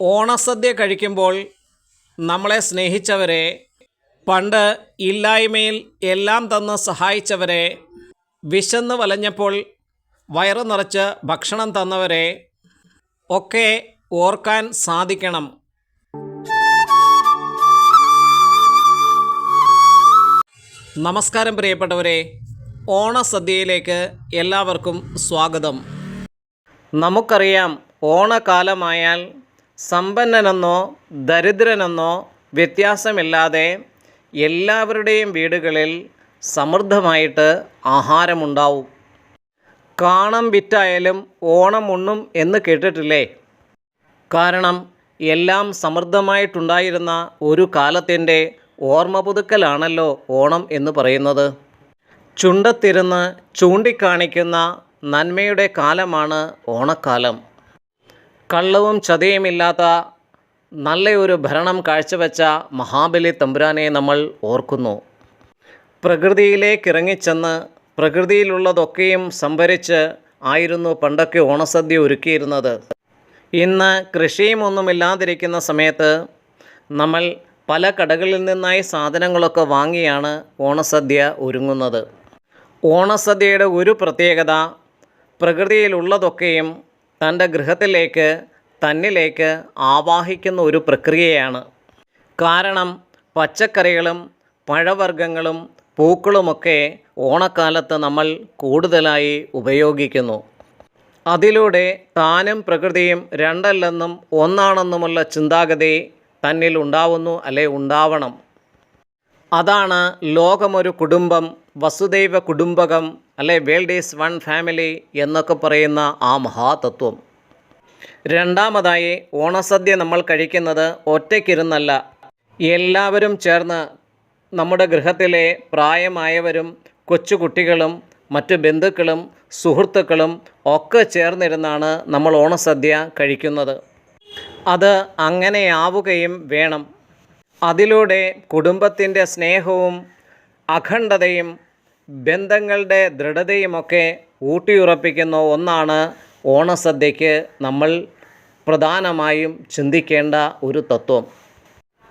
ഓണസദ്യ കഴിക്കുമ്പോൾ നമ്മളെ സ്നേഹിച്ചവരെ പണ്ട് ഇല്ലായ്മയിൽ എല്ലാം തന്ന് സഹായിച്ചവരെ വിശന്ന് വലഞ്ഞപ്പോൾ വയറു നിറച്ച് ഭക്ഷണം തന്നവരെ ഒക്കെ ഓർക്കാൻ സാധിക്കണം. നമസ്കാരം പ്രിയപ്പെട്ടവരെ ഓണസദ്യയിലേക്ക് എല്ലാവർക്കും സ്വാഗതം. നമുക്കറിയാം ഓണക്കാലമായാൽ സമ്പന്നനെന്നോ ദരിദ്രനെന്നോ വ്യത്യാസമില്ലാതെ എല്ലാവരുടെയും വീടുകളിൽ സമൃദ്ധമായിട്ട് ആഹാരമുണ്ടാവും. കാണം വിറ്റായാലും ഓണം ഉണ്ണും എന്ന് കേട്ടിട്ടില്ലേ? കാരണം എല്ലാം സമൃദ്ധമായിട്ടുണ്ടായിരുന്ന ഒരു കാലത്തിന്റെ ഓർമ്മ പുതുക്കലാണല്ലോ ഓണം എന്ന് പറയുന്നത്. ചുണ്ടത്തിരുന്ന് ചൂണ്ടിക്കാണിക്കുന്ന നന്മയുടെ കാലമാണ് ഓണക്കാലം. കള്ളവും ചതയുമില്ലാത്ത നല്ലൊരു ഭരണം കാഴ്ചവെച്ച മഹാബലി തമ്പുരാനെ നമ്മൾ ഓർക്കുന്നു. പ്രകൃതിയിലേക്ക് ഇറങ്ങിച്ചെന്ന് പ്രകൃതിയിലുള്ളതൊക്കെയും സംഭരിച്ച് ആയിരുന്നു പണ്ടൊക്കെ ഓണസദ്യ ഒരുക്കിയിരുന്നത്. ഇന്ന് കൃഷിയും ഒന്നുമില്ലാതിരിക്കുന്ന സമയത്ത് നമ്മൾ പല കടകളിൽ നിന്നായി സാധനങ്ങളൊക്കെ വാങ്ങിയാണ് ഓണസദ്യ ഒരുങ്ങുന്നത്. ഓണസദ്യയുടെ ഒരു പ്രത്യേകത പ്രകൃതിയിലുള്ളതൊക്കെയും തന്റെ ഗൃഹത്തിലേക്ക് തന്നിലേക്ക് ആവാഹിക്കുന്ന ഒരു പ്രക്രിയയാണ്. കാരണം പച്ചക്കറികളും പഴവർഗങ്ങളും പൂക്കളുമൊക്കെ ഓണക്കാലത്ത് നമ്മൾ കൂടുതലായി ഉപയോഗിക്കുന്നു. അതിലൂടെ താനും പ്രകൃതിയും രണ്ടല്ലെന്നും ഒന്നാണെന്നുമുള്ള ചിന്താഗതി തന്നിൽ ഉണ്ടാവുന്നു അല്ലെ ഉണ്ടാവണം. അതാണ് ലോകമൊരു കുടുംബം വസുദൈവ കുടുംബകം അല്ലെ വേൾഡ് ഈസ് വൺ ഫാമിലി എന്നൊക്കെ പറയുന്ന ആ മഹാതത്വം. രണ്ടാമതായി ഓണസദ്യ നമ്മൾ കഴിക്കുന്നത് ഒറ്റയ്ക്കിരുന്നല്ല. എല്ലാവരും ചേർന്ന് നമ്മുടെ ഗൃഹത്തിലെ പ്രായമായവരും കൊച്ചുകുട്ടികളും മറ്റു ബന്ധുക്കളും സുഹൃത്തുക്കളും ഒക്കെ ചേർന്നിരുന്നാണ് നമ്മൾ ഓണസദ്യ കഴിക്കുന്നത്. അത് അങ്ങനെയാവുകയും വേണം. അതിലൂടെ കുടുംബത്തിന്റെ സ്നേഹവും അഖണ്ഡതയും ബന്ധങ്ങളുടെ ദൃഢതയുമൊക്കെ ഊട്ടിയുറപ്പിക്കുന്ന ഒന്നാണ് ഓണസദ്യയ്ക്ക് നമ്മൾ പ്രധാനമായും ചിന്തിക്കേണ്ട ഒരു തത്വം.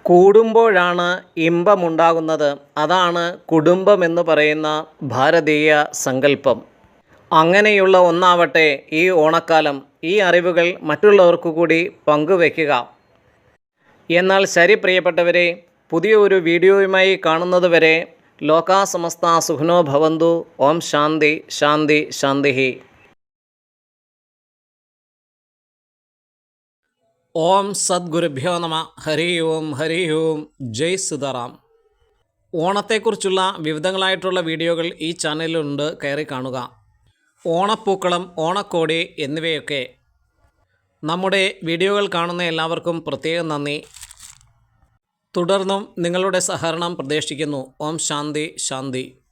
കൂടുമ്പോഴാണ് ഇമ്പമുണ്ടാകുന്നത്. അതാണ് കുടുംബം എന്ന് പറയുന്ന ഭാരതീയ സങ്കല്പം. അങ്ങനെയുള്ള ഒന്നാവട്ടെ ഈ ഓണക്കാലം. ഈ അറിവുകൾ മറ്റുള്ളവർക്ക് കൂടി പങ്കുവെക്കുക. എന്നാൽ ശരി പ്രിയപ്പെട്ടവരെ പുതിയ ഒരു വീഡിയോയുമായി കാണുന്നതുവരെ ലോകാസമസ്ത സുഖനോ ഭവന്തു ഓം ശാന്തി ശാന്തി ശാന്തി ഓം സദ്ഗുരുഭ്യോ നമ ഹരി ഓം ഹരി ഓം ജയ് സുതാറാം. ഓണത്തെക്കുറിച്ചുള്ള വിവിധങ്ങളായിട്ടുള്ള വീഡിയോകൾ ഈ ചാനലിലുണ്ട് കയറി കാണുക. ഓണപ്പൂക്കളം ഓണക്കോടി എന്നിവയൊക്കെ. നമ്മുടെ വീഡിയോകൾ കാണുന്ന എല്ലാവർക്കും പ്രത്യേകം നന്ദി. തുടർന്നും നിങ്ങളുടെ സഹകരണം പ്രതീക്ഷിക്കുന്നു. ഓം ശാന്തി ശാന്തി.